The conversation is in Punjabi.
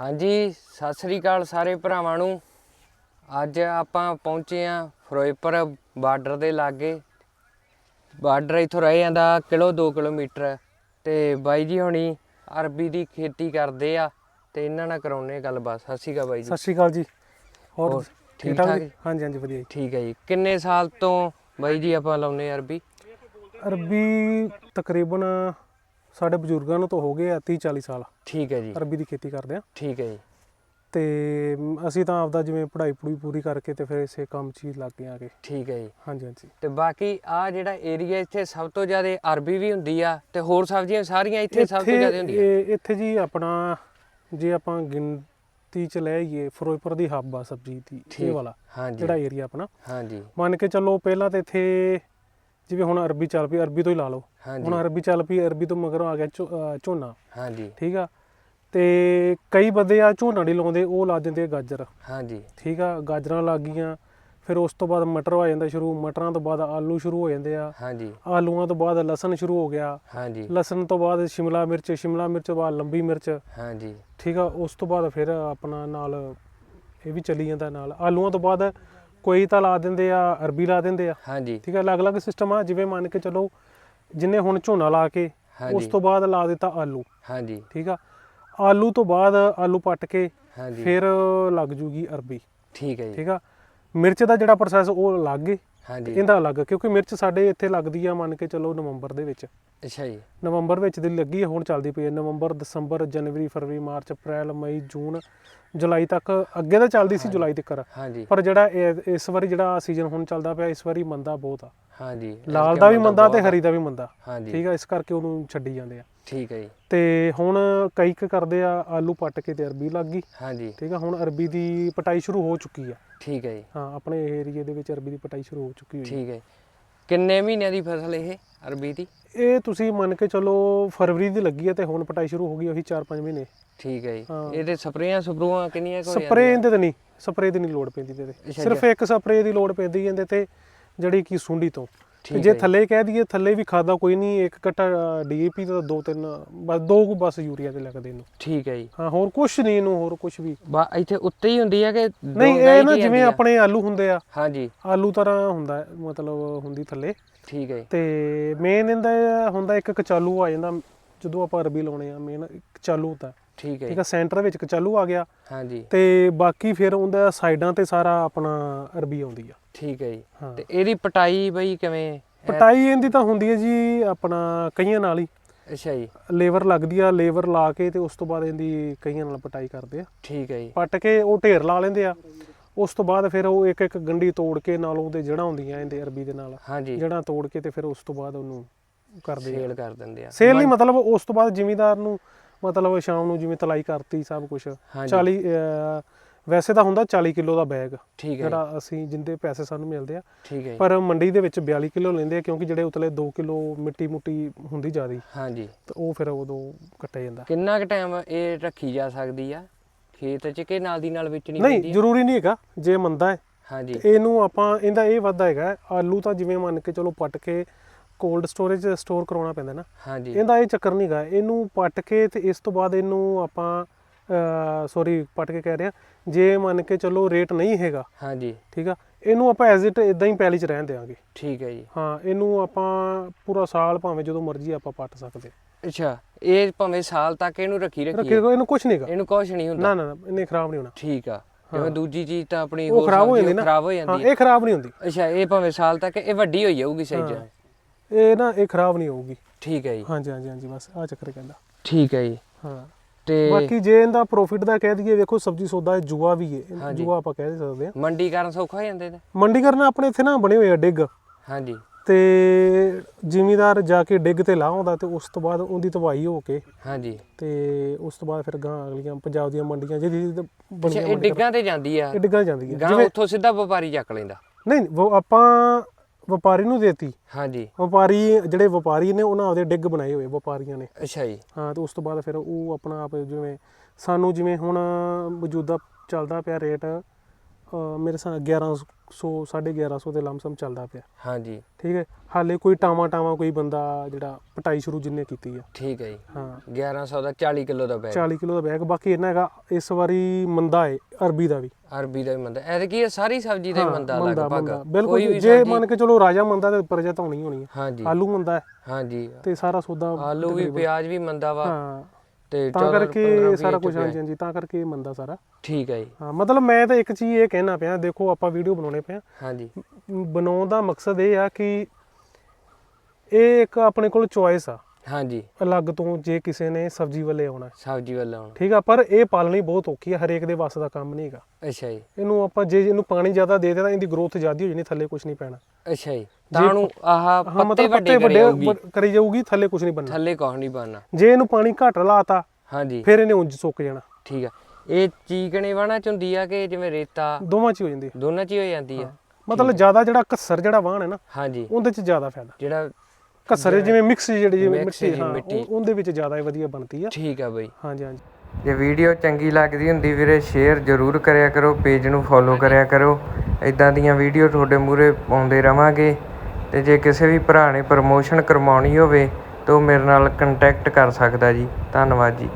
ਹਾਂਜੀ ਸਤਿ ਸ੍ਰੀ ਅਕਾਲ ਸਾਰੇ ਭਰਾਵਾਂ ਨੂੰ। ਅੱਜ ਆਪਾਂ ਪਹੁੰਚੇ ਆ ਫਿਰੋਜ਼ਪੁਰ ਬਾਰਡਰ ਦੇ ਲਾਗੇ। ਬਾਰਡਰ ਇੱਥੋਂ ਰਹਿ ਜਾਂਦਾ ਕਿਲੋ 2 ਕਿਲੋਮੀਟਰ। ਤੇ ਬਾਈ ਜੀ ਹੁਣੀ ਅਰਬੀ ਦੀ ਖੇਤੀ ਕਰਦੇ ਆ ਤੇ ਇਹਨਾਂ ਨਾਲ ਕਰਾਉਨੇ ਗੱਲਬਾਤ। ਸਤਿ ਸ਼੍ਰੀ ਅਕਾਲ ਬਾਈ ਜੀ। ਸਤਿ ਸ਼੍ਰੀ ਅਕਾਲ ਜੀ। ਹੋਰ ਠੀਕ ਠਾਕ ਜੀ? ਹਾਂਜੀ ਹਾਂਜੀ ਵਧੀਆ ਜੀ। ਠੀਕ ਹੈ ਜੀ। ਕਿੰਨੇ ਸਾਲ ਤੋਂ ਬਾਈ ਜੀ ਆਪਾਂ ਲਾਉਨੇ ਅਰਬੀ? ਅਰਬੀ ਤਕਰੀਬਨ ਸਾਡੇ ਬਜ਼ੁਰਗਾਂ ਨੂੰ ਤਾਂ ਹੋ ਗਏ ਆ 30 40 ਸਾਲ। ਠੀਕ ਹੈ ਜੀ। ਅਰਬੀ ਦੀ ਖੇਤੀ ਕਰਦੇ ਆ। ਠੀਕ ਹੈ ਜੀ। ਤੇ ਅਸੀਂ ਤਾਂ ਆਪਦਾ ਜਿਵੇਂ ਪੜ੍ਹਾਈ ਪੜੂਈ ਪੂਰੀ ਕਰਕੇ ਤੇ ਫਿਰ ਇਸੇ ਕੰਮ 'ਚ ਹੀ ਲੱਗ ਗਏ ਆਗੇ। ਠੀਕ ਹੈ ਜੀ। ਹਾਂਜੀ ਹਾਂਜੀ। ਤੇ ਬਾਕੀ ਆ ਜਿਹੜਾ ਏਰੀਆ ਇੱਥੇ ਸਭ ਤੋਂ ਜ਼ਿਆਦਾ ਅਰਬੀ ਵੀ ਹੁੰਦੀ ਆ ਤੇ ਹੋਰ ਸਬਜ਼ੀਆਂ ਸਾਰੀਆਂ ਇੱਥੇ ਸਭ ਤੋਂ ਜ਼ਿਆਦਾ ਹੁੰਦੀਆਂ? ਇਹ- ਇੱਥੇ ਜੀ ਆਪਣਾ ਜੇ ਆਪਾਂ ਗਿਣਤੀ ਚ ਲੈ ਆਈਏ ਫਿਰੋਜ਼ਪੁਰ ਦੀ ਹੱਬ ਆ ਸਬਜ਼ੀ ਦੀ। ਇਹ ਵਾਲਾ ਹਾਂਜੀ। ਜਿਹੜਾ ਏਰੀਆ ਆਪਣਾ। ਹਾਂਜੀ। ਮੰਨ ਕੇ ਚੱਲੋ ਪਹਿਲਾਂ ਤੇ ਇੱਥੇ ਜਿਵੇਂ ਹੁਣ ਅਰਬੀ ਚੱਲ ਪਈ ਅਰਬੀ ਤੋਂ ਹੀ ਲਾ ਲਓ। ਹਾਂਜੀ। ਹੁਣ ਅਰਬੀ ਚੱਲ ਪਈ ਅਰਬੀ ਤੋਂ ਮਗਰੋਂ ਆ ਗਿਆ ਝੋਨਾ। ਹਾਂਜੀ। ਠੀਕ ਆ? ਤੇ ਕਈ ਬੰਦੇ ਆ ਝੋਨਾ ਨਹੀਂ ਲਾਉਂਦੇ ਉਹ ਲਾ ਦਿੰਦੇ ਆ ਗਾਜਰ। ਹਾਂਜੀ। ਠੀਕ ਆ? ਗਾਜਰਾਂ ਲੱਗ ਗਈਆਂ ਫਿਰ ਉਸ ਤੋਂ ਬਾਅਦ ਮਟਰ ਹੋ ਜਾਂਦਾ ਸ਼ੁਰੂ ਮਟਰਾਂ ਤੋਂ ਬਾਅਦ ਆਲੂ ਸ਼ੁਰੂ ਹੋ ਜਾਂਦੇ ਆ। ਹਾਂਜੀ। ਆਲੂਆਂ ਤੋਂ ਬਾਅਦ ਲਸਣ ਸ਼ੁਰੂ ਹੋ ਗਿਆ। ਹਾਂਜੀ। ਲਸਣ ਤੋਂ ਬਾਅਦ ਸ਼ਿਮਲਾ ਮਿਰਚ ਸ਼ਿਮਲਾ ਮਿਰਚ ਤੋਂ ਬਾਅਦ ਲੰਬੀ ਮਿਰਚ। ਹਾਂਜੀ। ਠੀਕ ਆ? ਉਸ ਤੋਂ ਬਾਅਦ ਫਿਰ ਆਪਣਾ ਨਾਲ ਇਹ ਵੀ ਚੱਲੀ ਜਾਂਦਾ ਨਾਲ। ਆਲੂਆਂ ਤੋਂ ਬਾਅਦ ਕੋਈ ਤਾਂ ਲਾ ਦਿੰਦੇ ਆ ਅਰਬੀ ਲਾ ਦਿੰਦੇ ਆ। ਹਾਂਜੀ। ਠੀਕ ਆ ਅਲੱਗ-ਅਲੱਗ ਸਿਸਟਮ ਆ ਜਿਵੇਂ ਮੰਨ ਕੇ ਚੱਲੋ ਜਿੰਨੇ ਹੁਣ ਝੋਨਾ ਲਾ ਕੇ ਉਸ ਤੋਂ ਬਾਅਦ ਲਾ ਦਿੱਤਾ ਆਲੂ। ਹਾਂਜੀ। ਠੀਕ ਆ ਆਲੂ ਤੋਂ ਬਾਅਦ ਆਲੂ ਪੱਟ ਕੇ ਫਿਰ ਲੱਗ ਜੂਗੀ ਅਰਬੀ। ਠੀਕ ਹੈ ਜੀ। ਠੀਕ ਆ ਮਿਰਚ ਦਾ ਜਿਹੜਾ ਪ੍ਰੋਸੈਸ ਉਹ ਅਲੱਗ ਹੈ ਹਾਂਜੀ। ਇਹਦਾ ਅਲੱਗ ਕਿਉਂਕਿ ਮਿਰਚ ਸਾਡੇ ਇੱਥੇ ਲੱਗਦੀ ਆ ਮੰਨ ਕੇ ਚੱਲੋ ਨਵੰਬਰ ਦੇ ਵਿੱਚ। ਅੱਛਾ ਜੀ। ਨਵੰਬਰ ਵਿੱਚ ਦੀ ਲੱਗੀ ਹੈ ਹੁਣ ਚੱਲਦੀ ਪਈ ਹੈ ਨਵੰਬਰ ਦਸੰਬਰ ਜਨਵਰੀ ਫਰਵਰੀ ਮਾਰਚ ਅਪ੍ਰੈਲ ਮਈ ਜੂਨ ਜੁਲਾਈ ਤੱਕ ਅੱਗੇ ਤਾਂ ਚੱਲਦੀ ਸੀ ਜੁਲਾਈ ਤੱਕ। ਹਾਂਜੀ। ਪਰ ਜਿਹੜਾ ਇਹ- ਇਸ ਵਾਰੀ ਜਿਹੜਾ ਸੀਜ਼ਨ ਹੁਣ ਚੱਲਦਾ ਪਿਆ ਇਸ ਵਾਰੀ ਮੰਦਾ ਬਹੁਤ ਆ। ਹਾਂਜੀ। ਲਾਲ ਦਾ ਵੀ ਮੰਦਾ ਤੇ। ਹਰੀ ਦਾ ਵੀ ਮੰਦਾ। ਹਾਂਜੀ। ਠੀਕ ਆ ਇਸ ਕਰਕੇ ਉਹਨੂੰ ਛੱਡੀ ਜਾਂਦੇ ਆ। ਠੀਕ ਹੈ ਜੀ। ਤੇ ਹੁਣ ਕਈ ਕੁ ਕਰਦੇ ਆ ਆਲੂ ਪੱਟ ਕੇ ਤੇ ਅਰਬੀ ਲੱਗ ਗਈ। ਹਾਂਜੀ। ਠੀਕ ਆ ਹੁਣ ਅਰਬੀ ਦੀ ਪਟਾਈ ਸ਼ੁਰੂ ਹੋ ਚੁੱਕੀ ਆ। ਠੀਕ ਹੈ ਜੀ। ਹਾਂ ਆਪਣੇ ਏਰੀਏ ਦੇ ਵਿੱਚ ਅਰਬੀ ਦੀ ਪਟਾਈ ਸ਼ੁਰੂ ਹੋ ਚੁੱਕੀ ਹੋਈ ਠੀਕ ਹੈ। ਕਿੰਨੇ ਮਹੀਨਿਆਂ ਦੀ ਫਸਲ ਇਹ ਅਰਬੀ ਦੀ? ਇਹ ਤੁਸੀਂ ਮੰਨ ਕੇ ਚਲੋ ਫਰਵਰੀ ਦੀ ਲੱਗੀ ਹੈ ਤੇ ਹੁਣ ਪਟਾਈ ਸ਼ੁਰੂ ਹੋ ਗਈ ਉਹੀ 4-5 ਮਹੀਨੇ। ਠੀਕ ਹੈ ਜੀ। ਹਾਂ। ਇਹਦੇ ਸਪਰੇਆਂ ਸਪਰੂਆਂ ਕਿੰਨੀਆਂ ਕੁ ਹੋ ਸਪਰੇ? ਇਹਦੇ ਤੇ ਨਹੀਂ ਸਪਰੇ ਦੀ ਨਹੀਂ ਲੋੜ ਪੈਂਦੀ ਇਹਦੇ ਤੇ। ਅੱਛਾ, ਸਿਰਫ ਇੱਕ ਸਪਰੇ ਦੀ ਲੋੜ ਪੈਂਦੀ ਇਹਦੇ ਤੇ ਜਿਹੜੀ ਕੀ ਸੁੰਡੀ ਤੋਂ। ਤੇ ਜੇ ਹੈ। ਥੱਲੇ ਕਹਿ ਦਈਏ ਥੱਲੇ ਵੀ ਖਾਦਾ ਕੋਈ ਨਹੀਂ ਇੱਕ ਕੱਟਾ ਡੀਏਪੀ ਦਾ ਦੋ ਤਿੰਨ ਬਸ ਦੋ ਕੁ ਬਸ ਯੂਰੀਆ ਦੇ ਲੱਗਦੇ ਇਹਨੂੰ। ਠੀਕ ਹੈ ਜੀ। ਹਾਂ ਹੋਰ ਕੁਝ ਨਹੀਂ ਇਹਨੂੰ ਹੋਰ ਕੁਝ ਵੀ। ਬਾ ਇੱਥੇ ਉੱਤੇ ਹੀ ਹੁੰਦੀ ਹੈ ਕਿ ਨਹੀਂ ਇਹ ਹੀ ਨਾ ਜਿਵੇਂ? ਆਪਣੇ ਆਲੂ ਹੁੰਦੇ ਆ। ਹਾਂਜੀ। ਆਲੂ ਤਰ੍ਹਾਂ ਹੁੰਦਾ ਹੈ, ਮਤਲਬ ਹੁੰਦੀ ਥੱਲੇ। ਠੀਕ ਹੈ। ਤੇ ਮੇਨ ਇਹਦਾ ਇਹ ਹੁੰਦਾ ਇੱਕ ਕਚਾਲੂ ਆ ਜਾਂਦਾ ਜਦੋਂ ਆਪਾਂ ਅਰਬੀ ਲਾਉਣੇ ਆ ਮੇਨ ਕਚਾਲੂ ਹੁੰਦਾ। ਠੀਕ ਹੈ ਠੀਕ। ਆ ਸੈਂਟਰ ਵਿੱਚ ਕਚਾਲੂ ਆ ਗਿਆ। ਹਾਂਜੀ। ਤੇ ਬਾਕੀ ਫਿਰ ਉਹਦਾ ਸਾਈਡਾਂ ਤੇ ਸਾਰਾ ਆਪਣਾ ਅਰਬੀ ਆਉਂਦੀ ਆ। ਠੀਕ ਹੈ ਜੀ। ਹਾਂ। ਤੇ ਇਹਦੀ ਪਟਾਈ ਬਈ ਕਿਵੇਂ? ਪਟਾਈ ਇਹਦੀ ਤਾਂ ਹੁੰਦੀ ਹੈ ਜੀ ਆਪਣਾ ਕਈਆਂ ਨਾਲ ਹੀ। ਅੱਛਾ ਜੀ। ਲੇਬਰ ਲੱਗਦੀ ਆ ਲੇਬਰ ਲਾ ਕੇ ਤੇ ਉਸ ਤੋਂ ਬਾਅਦ ਇਹਦੀ ਕਈਆਂ ਨਾਲ ਪਟਾਈ ਕਰਦੇ ਆ। ਠੀਕ ਹੈ ਜੀ। ਪੱਟ ਕੇ ਉਹ ਢੇਰ ਲਾ ਲੈਂਦੇ ਆ। ਉਸ ਤੋਂ ਬਾਅਦ ਫਿਰ ਉਹ ਇੱਕ ਇੱਕ ਗੰਢੀ ਤੋੜ ਕੇ ਨਾਲ ਉਹਦੇ ਜੜਾਂ ਹੁੰਦੀਆਂ ਇਹਦੇ ਅਰਬੀ ਦੇ ਨਾਲ। ਹਾਂਜੀ ਜੜਾਂ ਤੋੜ ਕੇ ਤੇ ਫਿਰ ਉਸ ਤੋਂ ਬਾਅਦ ਉਹਨੂੰ ਕਰਦੇ ਆ। ਸੇਲ ਕਰ ਦਿੰਦੇ ਆ। ਸੇਲ ਨਹੀਂ ਮਤਲਬ ਉਸ ਤੋਂ ਬਾਅਦ ਜ਼ਿਮੀਦਾਰ ਨੂੰ ਮਤਲਬ ਸ਼ਾਮ ਨੂੰ ਜਿਵੇਂ ਤਲਾਈ ਕਰਤੀ ਸਭ ਕੁਝ ਹਾਂਜੀ 40 ਅਹ, ਵੈਸੇ ਤਾਂ ਹੁੰਦਾ 40 ਕਿਲੋ ਦਾ ਬੈਗ ਠੀਕ ਹੈ ਜੀ, ਜਿਹੜਾ ਅਸੀਂ ਜਿੰਦੇ ਪੈਸੇ ਸਾਨੂੰ ਮਿਲਦੇ ਆ। ਠੀਕ ਹੈ ਜੀ। ਪਰ ਮੰਡੀ ਦੇ ਵਿੱਚ 42 ਕਿਲੋ ਲੈਂਦੇ ਆ ਕਿਉਂਕਿ ਜਿਹੜੇ ਉਤਲੇ 2 ਕਿਲੋ ਮਿੱਟੀ ਮੁੱਟੀ ਹੁੰਦੀ ਜ਼ਿਆਦੀ ਹਾਂਜੀ। ਤੇ ਉਹ ਫਿਰ ਉਦੋਂ ਕੱਟਿਆ ਜਾਂਦਾ। ਕਿੰਨਾ ਕੁ ਟਾਈਮ ਇਹ ਰੱਖੀ ਜਾ ਸਕਦੀ ਆ? ਖੇਤ ਚ ਕਿ ਨਾਲ ਦੀ ਨਾਲ ਵੇਚਣੀ ਨਹੀਂ ਪੈਂਦੀ ਆ? ਜ਼ਰੂਰੀ ਨਹੀਂ ਹੈਗਾ ਜੇ ਮੰਦਾ ਹੈ। ਹਾਂਜੀ। ਤੇ ਇਹਨੂੰ ਆਪਾਂ ਇਹਦਾ ਇਹ ਵਾਧਾ ਹੈਗਾ ਆਲੂ ਤਾਂ ਜਿਵੇਂ ਮੰਨ ਕੇ ਚਲੋ ਪੱਟ ਕੇ ਕੋਲਡ ਸਟੋਰੇਜ ਸਟੋਰ ਕਰਾਉਣਾ ਪੈਂਦਾ ਨਾ। ਹਾਂਜੀ। ਇਹਦਾ ਇਹ ਚੱਕਰ ਨਹੀਂ ਹੈਗਾ ਇਹਨੂੰ ਪੱਟ ਕੇ ਤੇ ਇਸ ਤੋਂ ਬਾਅਦ ਇਹਨੂੰ ਆਪਾਂ ਸੌਰੀ ਪੱਟ ਕੇ ਕਹਿ ਰਿਹਾ। ਜੇ ਮੰਨ ਕੇ ਚਲੋ ਰੇਟ ਨਹੀਂ ਹੈਗਾ ਹਾਂਜੀ। ਠੀਕ ਆ? ਇਹਨੂੰ ਆਪਾਂ ਐਜ਼ ਇਟ ਇਦਾਂ ਹੀ ਪੈਲੀ 'ਚ ਰਹਿਣ ਦੇਵਾਂਗੇ ਠੀਕ ਹੈ ਜੀ। ਹਾਂ ਇਹਨੂੰ ਆਪਾਂ ਪੂਰਾ ਸਾਲ ਭਾਵੇਂ ਜਦੋਂ ਮਰਜ਼ੀ ਆਪਾਂ ਪੱਟ ਸਕਦੇ ਅੱਛਾ ਇਹ ਭਾਵੇਂ ਸਾਲ ਤੱਕ ਇਹਨੂੰ ਰੱਖੀ ਰੱਖੀ ਰੱਖੇ ਇਹਨੂੰ ਕੁਝ ਨਹੀਂ ਹੈਗਾ। ਇਹਨੂੰ ਕੁਝ ਨਹੀਂ ਹੁੰਦਾ। ਨਾ ਨਾ ਨਾ ਇਹਨੇ ਖਰਾਬ ਨਹੀਂ ਹੋਣਾ। ਠੀਕ ਆ। ਜਿਵੇਂ ਦੂਜੀ ਚੀਜ਼ ਤਾਂ ਆਪਣੀ ਹੋਰ ਖਰਾਬ ਹੋ ਜਾਂਦੀ ਨਾ। ਖਰਾਬ ਹੋ ਜਾਂਦੀ ਹੈ। ਇਹ ਖਰਾਬ ਨਹੀਂ ਹੁੰਦੀ। ਅੱਛਾ ਇਹ ਭਾਵੇਂ ਸਾਲ ਤੱਕ ਇਹ ਵੱਡੀ ਹੋਈ ਜਾਊਗੀ ਸਾਈਜ਼। ਇਹ ਨਾ ਇਹ ਖਰਾਬ ਨਹੀਂ ਹੋਊਗੀ। ਠੀਕ ਹੈ ਜੀ। ਹਾਂਜੀ ਹਾਂਜੀ ਹਾਂਜੀ ਬਸ ਆ ਚੱਕਰ ਕਹਿੰਦਾ। ਠੀਕ ਹੈ ਜੀ। ਹਾਂ। ਤੇ ਬਾਕੀ ਜੇ ਇਹਦਾ ਪ੍ਰੋਫਿਟ ਦਾ ਕਹਿ ਦਈਏ ਵੇਖੋ ਸਬਜ਼ੀ ਸੌਦਾ ਇਹ ਜੂਆ ਵੀ ਹੈ ਹਾਂਜੀ। ਜੂਆ ਆਪਾਂ ਕਹਿ ਸਕਦੇ ਹਾਂ ਮੰਡੀ ਕਰਨ ਸੌਖਾ ਹੋ ਜਾਂਦੇ ਨੇ ਮੰਡੀ ਕਰਨਾ ਆਪਣੇ ਇੱਥੇ ਨਾ ਬਣੇ ਹੋਏ ਆ ਡਿੱਗ। ਹਾਂਜੀ। ਤੇ ਜ਼ਿਮੀਦਾਰ ਜਾ ਕੇ ਡਿੱਗ ਤੇ ਲਾਉਂਦਾ ਤੇ ਉਸ ਤੋਂ ਬਾਅਦ ਉਹਦੀ ਤਵਾਈ ਹੋ ਕੇ ਹਾਂਜੀ। ਤੇ ਉਸ ਤੋਂ ਬਾਅਦ ਫਿਰ ਗਾਂ ਅਗਲੀਆਂ ਪੰਜਾਬ ਦੀਆਂ ਮੰਡੀਆਂ ਜਿਹਦੀ ਅੱਛਾ ਬਣੀਆਂ ਇਹ ਡਿੱਗਾਂ ਤੇ ਜਾਂਦੀ ਆ? ਇਹ ਡਿੱਗਾਂ ਜਾਂਦੀਆਂ ਗਾਂ ਉੱਥੋਂ ਸਿੱਧਾ ਵਪਾਰੀ ਚੱਕ ਲੈਂਦਾ? ਨਹੀਂ ਉਹ ਆਪਾਂ ਵਪਾਰੀ ਨੂੰ ਦੇਤੀ। ਹਾਂਜੀ। ਵਪਾਰੀ ਜਿਹੜੇ ਵਪਾਰੀ ਨੇ ਉਹਨਾਂ ਆਪਦੇ ਡਿੱਗ ਬਣਾਏ ਹੋਏ ਵਪਾਰੀਆਂ ਨੇ। ਅੱਛਾ ਜੀ। ਹਾਂ ਤੇ ਉਸ ਤੋਂ ਬਾਅਦ ਫਿਰ ਉਹ ਆਪਣਾ ਆਪ ਜਿਵੇਂ ਸਾਨੂੰ ਜਿਵੇਂ ਹੁਣ ਮੌਜੂਦਾ ਚੱਲਦਾ ਪਿਆ ਰੇਟ ਮੇਰੇ ਸਾਹ 1100 1150 ਦੇ ਲਮਸਮ ਚੱਲਦਾ ਪਿਆ। ਹਾਂਜੀ। ਠੀਕ ਹੈ? ਹਾਲੇ ਕੋਈ ਟਾਵਾ ਟਾਵਾ ਕੋਈ ਬੰਦਾ ਜਿਹੜਾ ਪਟਾਈ ਸ਼ੁਰੂ ਜਿੰਨੇ ਕੀਤੀ ਆ। ਠੀਕ ਹੈ ਜੀ। ਹਾਂ। 1100 ਦਾ 40 ਕਿਲੋ ਦਾ ਬੈਗ 40 ਕਿਲੋ ਦਾ ਬੈਗ ਬਾਕੀ ਇਹਨਾਂ ਹੈਗਾ ਇਸ ਵਾਰੀ ਮੰਦਾ ਹੈ ਅਰਬੀ ਦਾ ਵੀ। ਅਰਬੀ ਦਾ ਵੀ ਮੰਦਾ। ਐ ਕੀ ਹੈ ਸਾਰੀ ਸਬਜ਼ੀ ਦਾ ਹੀ ਮੰਦਾ ਲਗਭਗ। ਬਿਲਕੁਲ ਜੇ ਮੰਨ ਕੇ ਚਲੋ ਰਾਜਾ ਮੰਦਾ ਤੇ ਪ੍ਰਜਾ ਤਾਂ ਹੋਣੀ ਹੋਣੀ ਹੈ ਹਾਂਜੀ। ਆਲੂ ਮੰਦਾ ਹੈ ਹਾਂਜੀ। ਤੇ ਸਾਰਾ ਸੌਦਾ ਆਲੂ ਵੀ ਪਿਆਜ਼ ਵੀ ਮੰਦਾ ਵਾ। ਹਾਂ। ਤੇ ਤਾਂ 14 ਕਰਕੇ 15 ਸਾਰਾ ਕੁਝ ਹਾਂਜੀ ਹਾਂਜੀ ਤਾਂ ਕਰਕੇ ਮੰਦਾ ਸਾਰਾ। ਠੀਕ ਹੈ ਜੀ। ਹਾਂ ਮਤਲਬ ਮੈਂ ਤਾਂ ਇੱਕ ਚੀਜ਼ ਇਹ ਕਹਿਣਾ ਪਿਆ ਦੇਖੋ ਆਪਾਂ ਵੀਡੀਓ ਬਣਾਉਣੇ ਪਿਆ ਹਾਂਜੀ। ਬਣਾਉਣ ਦਾ ਮਕਸਦ ਇਹ ਆ ਕਿ ਇਹ ਇੱਕ ਆਪਣੇ ਕੋਲ ਚੁਆਇਸ ਆ। ਹਾਂਜੀ। ਅਲੱਗ ਤੋਂ ਜੇ ਕਿਸੇ ਨੇ ਸਬਜ਼ੀ ਵੱਲੇ ਆਉਣਾ। ਹੈ। ਸਬਜ਼ੀ ਵੱਲ ਆਉਣ। ਠੀਕ ਆ ਪਰ ਇਹ ਪਾਲਣੀ ਬਹੁਤ ਔਖੀ ਆ ਹਰੇਕ ਦੇ ਵੱਸ ਦਾ ਕੰਮ ਨਹੀਂ ਹੈਗਾ। ਅੱਛਾ ਜੀ। ਇਹਨੂੰ ਆਪਾਂ ਜੇ ਇਹਨੂੰ ਪਾਣੀ ਜ਼ਿਆਦਾ ਦੇ ਦੇਣਾ ਇਹਦੀ ਗਰੋਥ ਜ਼ਿਆਦਾ ਹੋ ਜਾਣੀ ਥੱਲੇ ਕੁਝ ਨਹੀਂ ਪੈਣਾ। ਅੱਛਾ ਜੀ। ਤਾਂ ਨੂੰ ਆਹ ਹਾਂ ਪੱਤੇ ਮਤਲਬ ਵੱਡੇ ਕਰੇ ਵੱਡੇ ਵੱਡ- ਕਰੀ ਜਾਊਗੀ ਥੱਲੇ ਕੁਝ ਨਹੀਂ ਬਣਨਾ। ਥੱਲੇ ਕੁਛ ਨਹੀਂ ਬਣਨਾ। ਜੇ ਇਹਨੂੰ ਪਾਣੀ ਘੱਟ ਲਾਤਾ ਹਾਂਜੀ। ਫਿਰ ਇਹਨੇ ਉਂਝ ਸੁੱਕ ਜਾਣਾ। ਠੀਕ ਆ। ਇਹ ਚੀਕਣੇ ਵਾਣਾ ਚ ਹੁੰਦੀ ਆ ਕਿ ਜਿਵੇਂ ਰੇਤਾ? ਦੋਵਾਂ 'ਚ ਹੀ ਹੋ ਜਾਂਦੀ ਹੈ। ਦੋਨਾਂ ਚ ਹੀ ਹੋ ਜਾਂਦੀ ਆ। ਮਤਲਬ ਜ਼ਿਆਦਾ ਜਿਹੜਾ ਘੱਸਰ ਜਿਹੜਾ ਵਾਹਣ ਹੈ ਨਾ ਹਾਂਜੀ। ਉਹਦੇ 'ਚ ਜ਼ਿਆਦਾ ਫਾਇਦਾ। ਜਿਹੜਾ ਘੱਸਰ ਜਿਵੇਂ ਮਿਕਸ ਜਿਹੜੀ ਮਿੱਟੀ ਹਾਂ ਮਿੱਟੀ। ਉਹ- ਉਹਦੇ ਵਿੱਚ ਜ਼ਿਆਦਾ ਹੀ ਵਧੀਆ ਬਣਦੀ ਆ। ਠੀਕ ਆ ਬਈ। ਹਾਂਜੀ ਹਾਂਜੀ। ਜੇ ਵੀਡੀਓ ਚੰਗੀ ਲੱਗਦੀ ਹੁੰਦੀ ਵੀਰੇ ਸ਼ੇਅਰ ਜ਼ਰੂਰ ਕਰਿਆ ਕਰੋ ਪੇਜ ਨੂੰ ਫੋਲੋ ਕਰਿਆ ਕਰੋ। ਇਦਾਂ ਦੀਆਂ ਵੀਡੀਓ ਤੁਹਾਡੇ ਮੂਰੇ ਪਾਉਂਦੇ ਰਵਾਂਗੇ। ਤੇ ਜੇ ਕਿਸੇ ਵੀ ਭਰਾ ਨੇ ਪ੍ਰਮੋਸ਼ਨ ਕਰਵਾਉਣੀ ਹੋਵੇ ਤਾਂ ਉਹ ਮੇਰੇ ਨਾਲ ਕੰਟੈਕਟ ਕਰ ਸਕਦਾ ਜੀ। ਧੰਨਵਾਦ ਜੀ।